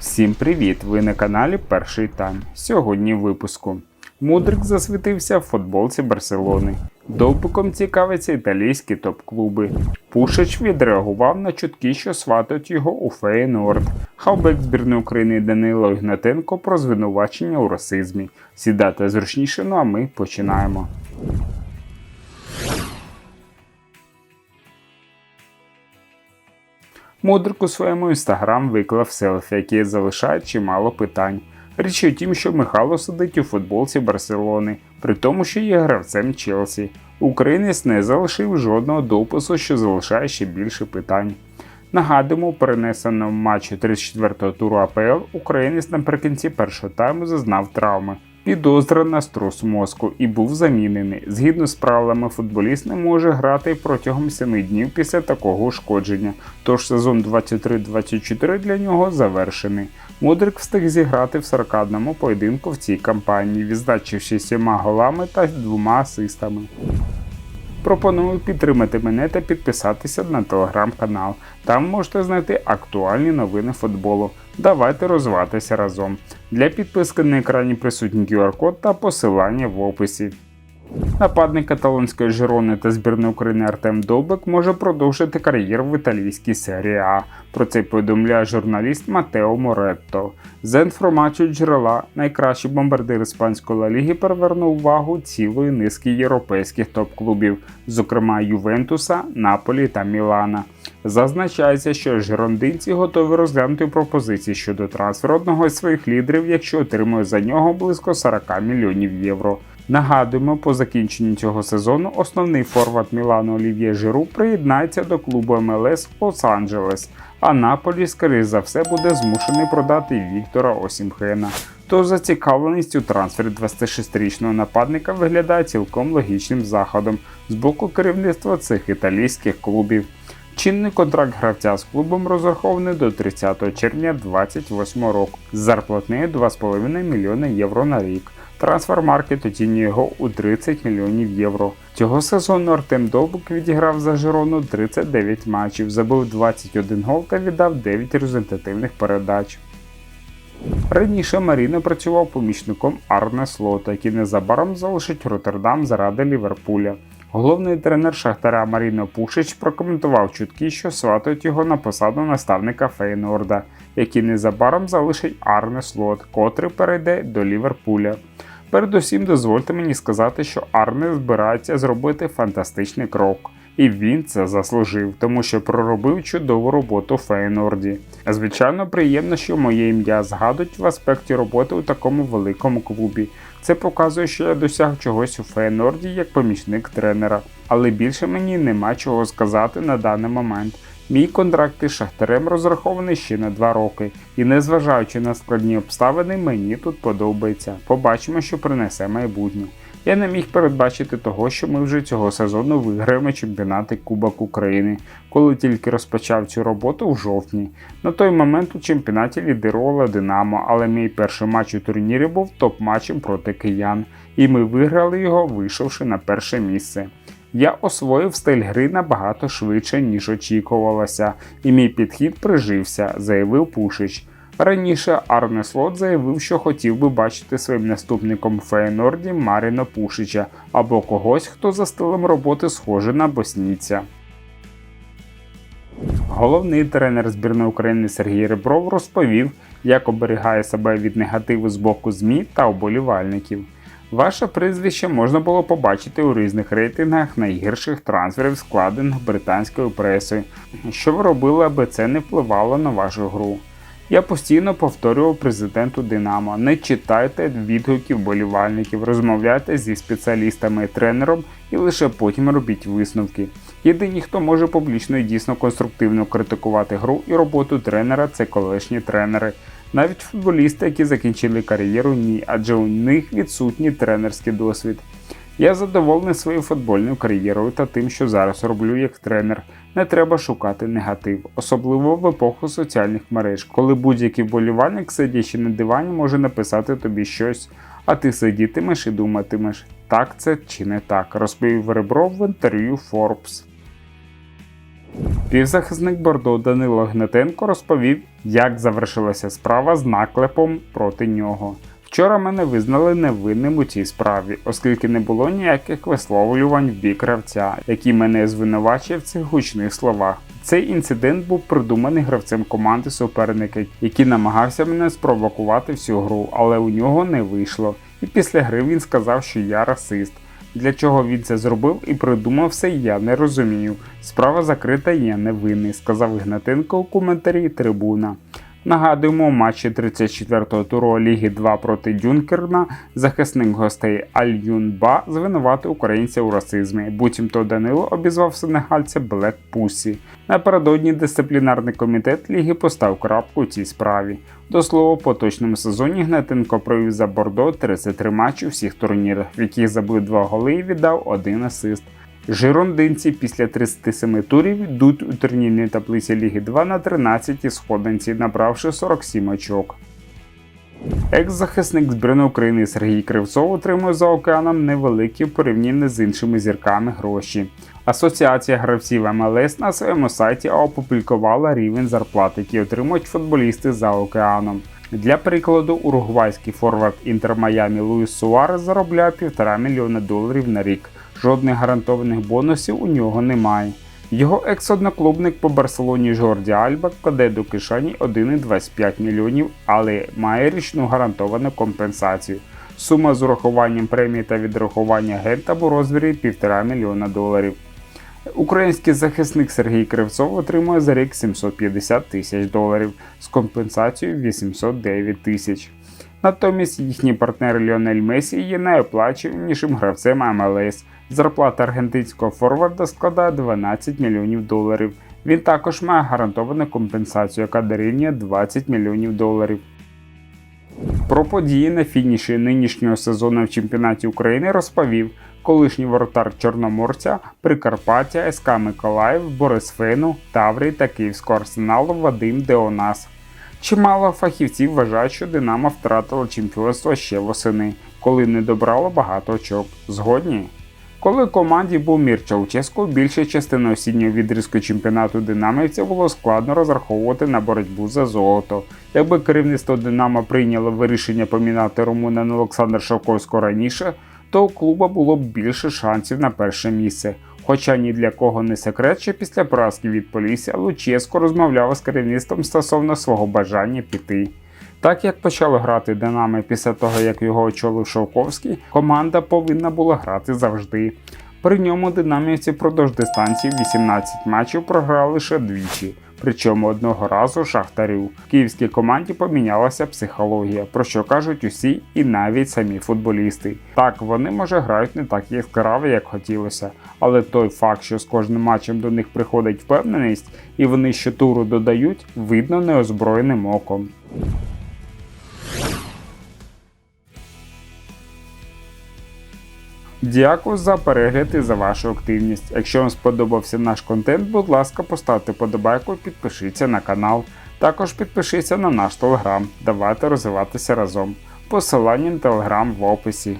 Всім привіт! Ви на каналі Перший Тайм. Сьогодні в випуску. Мудрик засвітився в футболці Барселони. Довбиком цікавиться італійські топ-клуби. Пушич відреагував на чутки, що сватають його у Фейнорд. Хавбек збірної України Данило Ігнатенко про звинувачення у расизмі. Сідати зручніше, ну а ми починаємо. Мудрик у своєму інстаграм виклав селфі, яке залишає чимало питань. Річ у тім, що Михайло сидить у футболці Барселони, при тому, що є гравцем Челсі. Українець не залишив жодного допису, що залишає ще більше питань. Нагадуємо, перенесеному матчі 34-го туру АПЛ українець наприкінці першого тайму зазнав травми. Підозра на струс мозку і був замінений. Згідно з правилами, футболіст не може грати протягом 7 днів після такого ушкодження. Тож сезон 23-24 для нього завершений. Мудрик встиг зіграти в 41 поєдинку в цій кампанії, відзначивши 7 голами та двома асистами. Пропоную підтримати мене та підписатися на телеграм-канал. Там можете знайти актуальні новини футболу. Давайте розвиватися разом. Для підписки на екрані присутній QR-код та посилання в описі. Нападник каталонської Жирони та збірної України Артем Довбек може продовжити кар'єру в італійській серії А. Про це повідомляє журналіст Матео Моретто. За інформацією джерела, найкращий бомбардир іспанської Ла Ліги перевернув увагу цілої низки європейських топ-клубів, зокрема Ювентуса, Наполі та Мілана. Зазначається, що жирондинці готові розглянути пропозиції щодо трансферу одного із своїх лідерів, якщо отримує за нього близько 40 мільйонів євро. Нагадуємо, по закінченні цього сезону основний форвард Мілану Олів'є Жиру приєднається до клубу МЛС Лос-Анджелес, а Наполі, скоріш за все, буде змушений продати Віктора Осімхена. Тож зацікавленість у трансфері 26-річного нападника виглядає цілком логічним заходом з боку керівництва цих італійських клубів. Чинний контракт гравця з клубом розрахований до 30 червня 2028 року з зарплатнею 2,5 мільйона євро на рік. Трансфермаркет оцінює його у 30 мільйонів євро. Цього сезону Артем Довбик відіграв за Жирону 39 матчів, забив 21 гол та віддав 9 результативних передач. Раніше Маріно працював помічником Арне Слота, який незабаром залишить Роттердам заради Ліверпуля. Головний тренер Шахтаря Маріно Пушич прокоментував чутки, що сватають його на посаду наставника Фейнорда, який незабаром залишить Арне Слот, котрий перейде до Ліверпуля. Передусім, дозвольте мені сказати, що Арне збирається зробити фантастичний крок. І він це заслужив, тому що проробив чудову роботу в Фейнорді. Звичайно, приємно, що моє ім'я згадують в аспекті роботи у такому великому клубі. Це показує, що я досяг чогось у Фейнорді як помічник тренера, але більше мені нема чого сказати на даний момент. Мій контракт із Шахтарем розрахований ще на 2 роки, і незважаючи на складні обставини, мені тут подобається. Побачимо, що принесе майбутнє. Я не міг передбачити того, що ми вже цього сезону виграємо чемпіонат і Кубок України, коли тільки розпочав цю роботу в жовтні. На той момент у чемпіонаті лідирувала Динамо, але мій перший матч у турнірі був топ-матчем проти киян, і ми виграли його, вийшовши на перше місце. Я освоїв стиль гри набагато швидше, ніж очікувалося, і мій підхід прижився, заявив Пушич. Раніше Арне Слот заявив, що хотів би бачити своїм наступником в Фейнорді Маріна Пушича або когось, хто за стилем роботи схожий на боснійця. Головний тренер збірної України Сергій Ребров розповів, як оберігає себе від негативу з боку ЗМІ та оболівальників. Ваше прізвище можна було побачити у різних рейтингах найгірших трансферів, складених британською пресою. Що ви робили, аби це не впливало на вашу гру? Я постійно повторював президенту Динамо: не читайте відгуків болівальників, розмовляйте зі спеціалістами і тренером і лише потім робіть висновки. Єдині, хто може публічно і дійсно конструктивно критикувати гру і роботу тренера, це колишні тренери. Навіть футболісти, які закінчили кар'єру, ні, адже у них відсутній тренерський досвід. Я задоволений своєю футбольною кар'єрою та тим, що зараз роблю як тренер. Не треба шукати негатив, особливо в епоху соціальних мереж, коли будь-який вболівальник, сидячи на дивані, може написати тобі щось, а ти сидітимеш і думатимеш, так це чи не так, розповів Ребров в інтерв'ю Forbes. Півзахисник Бордо Данило Гнатенко розповів, як завершилася справа з наклепом проти нього. Вчора мене визнали невинним у цій справі, оскільки не було ніяких висловлювань в бік гравця, який мене звинувачив в цих гучних словах. Цей інцидент був придуманий гравцем команди суперника, який намагався мене спровокувати всю гру, але у нього не вийшло. І після гри він сказав, що я расист. Для чого він це зробив і придумав все, я не розумію. Справа закрита, я невинний, сказав Гнатенко у коментарі трибуна. Нагадуємо, у матчі 34-го туру Ліги 2 проти Дюнкерна захисник гостей Аль-Юн Ба звинуватив українця у расизмі. Буцімто Данило обізвав сенегальця Блек Пусі. Напередодні дисциплінарний комітет ліги постав крапку у цій справі. До слова, у поточному сезоні Гнатенко провів за Бордо 33 матчі у всіх турнірах, в яких забив два голи і віддав один асист. Жирондинці після 37 турів йдуть у турнірній таблиці Ліги 2 на 13 сходинці, набравши 47 очок. Екс-захисник збірної України Сергій Кривцов отримує за океаном невеликі в порівнянні з іншими зірками гроші. Асоціація гравців МЛС на своєму сайті опублікувала рівень зарплат, які отримують футболісти за океаном. Для прикладу, уругвайський форвард Інтер Майамі Луїс Суарес заробляє 1,5 мільйона доларів на рік. Жодних гарантованих бонусів у нього немає. Його екс-одноклубник по Барселоні Жорді Альба кладе до кишені 1,25 мільйонів, але має річну гарантовану компенсацію. Сума з урахуванням премії та відрахування агента у розмірі 1,5 мільйона доларів. Український захисник Сергій Кривцов отримує за рік 750 тисяч доларів з компенсацією 809 тисяч. Натомість їхній партнер Ліонель Месі є найоплачуванішим гравцем МЛС. Зарплата аргентинського форварда складає 12 мільйонів доларів. Він також має гарантовану компенсацію, яка дорівнює 20 мільйонів доларів. Про події на фініші нинішнього сезону в чемпіонаті України розповів колишній воротар Чорноморця, Прикарпаття, СК Миколаїв, Борисфину, Таврії та Київського арсеналу Вадим Деонас. Чимало фахівців вважають, що Динамо втратило чемпіонство ще восени, коли не добрало багато очок. Згодні? Коли команді був Мір Чауческо, більша частина осіннього відрізку чемпіонату динамівців було складно розраховувати на боротьбу за золото. Якби керівництво Динамо прийняло вирішення помінати румуна на Олександра Шавковського раніше, то у клуба було б більше шансів на перше місце. Хоча ні для кого не секрет, що після поразки від Полісся Луческо розмовляв з керівництвом стосовно свого бажання піти. Так як почали грати Динамо після того, як його очолив Шовковський, команда повинна була грати завжди. При ньому динамівці впродовж дистанції 18 матчів програли лише двічі. Причому одного разу шахтарю. В київській команді помінялася психологія, про що кажуть усі і навіть самі футболісти. Так, вони може грають не так яскраво, як хотілося, але той факт, що з кожним матчем до них приходить впевненість і вони щотуру додають, видно неозброєним оком. Дякую за перегляд і за вашу активність. Якщо вам сподобався наш контент, будь ласка, поставте подобайку і підпишіться на канал. Також підпишіться на наш телеграм. Давайте розвиватися разом. Посилання на телеграм в описі.